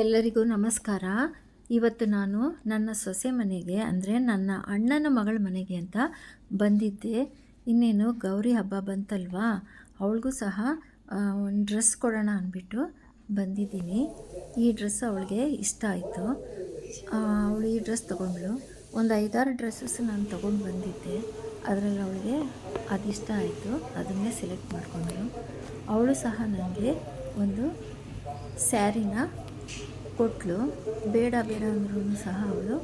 ಎಲ್ಲರಿಗೂ ನಮಸ್ಕಾರ. ಇವತ್ತು ನಾನು ನನ್ನ ಸೊಸೆ ಮನೆಗೆ, ಅಂದರೆ ನನ್ನ ಅಣ್ಣನ ಮಗಳ ಮನೆಗೆ ಅಂತ ಬಂದಿದ್ದೆ. ಇನ್ನೇನು ಗೌರಿ ಹಬ್ಬ ಬಂತಲ್ವಾ? ಅವಳಿಗೂ ಸಹ ಒಂದು ಡ್ರೆಸ್ ಕೊಡೋಣ ಅಂದ್ಬಿಟ್ಟು ಬಂದಿದ್ದೀನಿ. ಈ ಡ್ರೆಸ್ ಅವಳಿಗೆ ಇಷ್ಟ ಆಯಿತು. ಅವಳು ಈ ಡ್ರೆಸ್ ತೊಗೊಂಡ್ಳು. ಒಂದು ಐದಾರು ಡ್ರೆಸ್ಸಸ್ ನಾನು ತೊಗೊಂಡು ಬಂದಿದ್ದೆ. ಅದರಲ್ಲಿ ಅವಳಿಗೆ ಅದಿಷ್ಟ ಆಯಿತು. ಅದನ್ನೇ ಸೆಲೆಕ್ಟ್ ಮಾಡಿಕೊಂಡ್ಳು. ಅವಳು ಸಹ ನನಗೆ ಒಂದು ಸ್ಯಾರಿನ ಕೊಟ್ಟಳು ಬೇಡ ಬೇಡ ಅಂದ್ರೂ ಸಹ ಅವಳು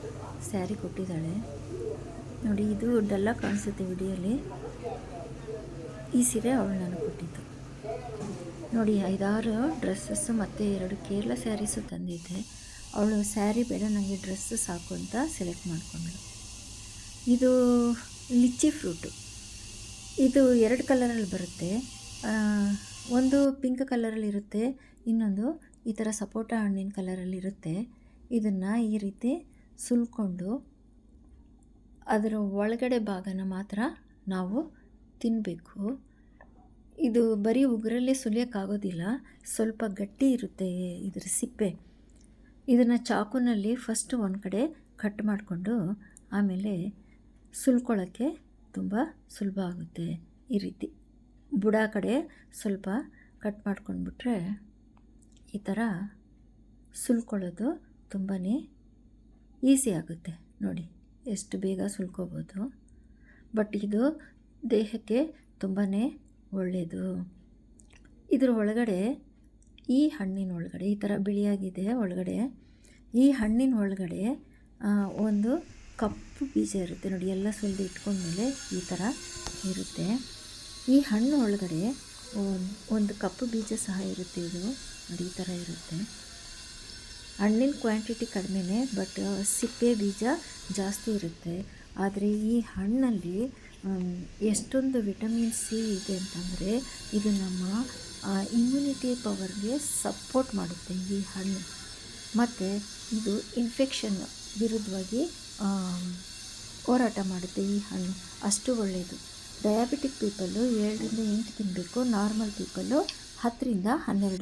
ಸ್ಯಾರಿ ಕೊಟ್ಟಿದ್ದಾಳೆ. ನೋಡಿ, ಇದು ಡಲ್ಲ ಕಾಣಿಸುತ್ತೆ ವಿಡಿಯೋಲಿ ಈ ಸೀರೆ ಅವಳು ನಾನು ಕೊಟ್ಟಿದ್ದು. ನೋಡಿ, ಐದಾರು ಡ್ರೆಸ್ಸಸ್ಸು ಮತ್ತು ಎರಡು ಕೇರಳ ಸ್ಯಾರೀಸು ತಂದಿದ್ದೆ. ಅವಳು ಸ್ಯಾರಿ ಬೇಡ, ನನಗೆ ಡ್ರೆಸ್ಸು ಸಾಕು ಅಂತ ಸೆಲೆಕ್ಟ್ ಮಾಡಿಕೊಂಡ್ಳು. ಇದು ಲಿಚ್ಚಿ ಫ್ರೂಟು. ಇದು ಎರಡು ಕಲರಲ್ಲಿ ಬರುತ್ತೆ. ಒಂದು ಪಿಂಕ್ ಕಲರಲ್ಲಿ ಇರುತ್ತೆ ಇನ್ನೊಂದು ಈ ಥರ ಸಪೋಟ ಹಣ್ಣಿನ ಕಲರಲ್ಲಿರುತ್ತೆ ಇದನ್ನು ಈ ರೀತಿ ಸುಲ್ಕೊಂಡು ಅದರ ಒಳಗಡೆ ಭಾಗನ ಮಾತ್ರ ನಾವು ತಿನ್ನಬೇಕು ಇದು ಬರೀ ಉಗುರಲ್ಲೇ ಸುಲಿಯೋಕ್ಕಾಗೋದಿಲ್ಲ, ಸ್ವಲ್ಪ ಗಟ್ಟಿ ಇರುತ್ತೆ ಇದರ ಸಿಪ್ಪೆ. ಇದನ್ನು ಚಾಕುನಲ್ಲಿ ಫಸ್ಟ್ ಒಂದು ಕಡೆ ಕಟ್ ಮಾಡಿಕೊಂಡು ಆಮೇಲೆ ಸುಲ್ಕೊಳ್ಳೋಕ್ಕೆ ತುಂಬ ಸುಲಭ ಆಗುತ್ತೆ ಈ ರೀತಿ. ಬುಡ ಕಡೆ ಸ್ವಲ್ಪ ಕಟ್ ಮಾಡ್ಕೊಂಡ್ಬಿಟ್ರೆ ಈ ಥರ ಸುಲ್ಕೊಳ್ಳೋದು ತುಂಬಾ ಈಸಿ ಆಗುತ್ತೆ. ನೋಡಿ, ಎಷ್ಟು ಬೇಗ ಸುಲ್ಕೋಬೋದು. ಬಟ್ ಇದು ದೇಹಕ್ಕೆ ತುಂಬಾ ಒಳ್ಳೆಯದು ಇದರ ಒಳಗಡೆ ಈ ಹಣ್ಣಿನ ಒಳಗಡೆ, ಈ ಥರ ಬಿಳಿಯಾಗಿದೆ ಒಳಗಡೆ, ಈ ಹಣ್ಣಿನ ಒಳಗಡೆ ಒಂದು ಕಪ್ಪು ಬೀಜ ಇರುತ್ತೆ. ನೋಡಿ, ಎಲ್ಲ ಸುಲಿದು ಇಟ್ಕೊಂಡ್ಮೇಲೆ ಈ ಥರ ಇರುತ್ತೆ. ಈ ಹಣ್ಣು ಒಳಗಡೆ ಒಂದ್- ಕಪ್ಪು ಬೀಜ ಸಹ ಇರುತ್ತೆ ಇದು. ನೋಡಿ ಈ ಥರ ಇರುತ್ತೆ. ಹಣ್ಣಿನ ಕ್ವಾಂಟಿಟಿ ಕಡಿಮೆನೇ ಬಟ್ ಸಿಪ್ಪೆ ಬೀಜ ಜಾಸ್ತಿ ಇರುತ್ತೆ. ಆದರೆ ಈ ಹಣ್ಣಲ್ಲಿ ಎಷ್ಟೊಂದು ವಿಟಮಿನ್ ಸಿ ಇದೆ ಅಂತಂದರೆ, ಇದು ನಮ್ಮ ಇಮ್ಯುನಿಟಿ ಪವರ್ಗೆ ಸಪೋರ್ಟ್ ಮಾಡುತ್ತೆ ಈ ಹಣ್ಣು. ಮತ್ತು ಇದು ಇನ್ಫೆಕ್ಷನ್ ವಿರುದ್ಧವಾಗಿ ಹೋರಾಟ ಮಾಡುತ್ತೆ ಈ ಹಣ್ಣು. ಅಷ್ಟು ಒಳ್ಳೆಯದು ಡಯಾಬಿಟಿಕ್ ಪೀಪಲ್ಲು ಏಳರಿಂದ ಎಂಟು ತಿನ್ನಬೇಕು ನಾರ್ಮಲ್ ಪೀಪಲ್ಲು ಹತ್ತರಿಂದ ಹನ್ನೆರಡು.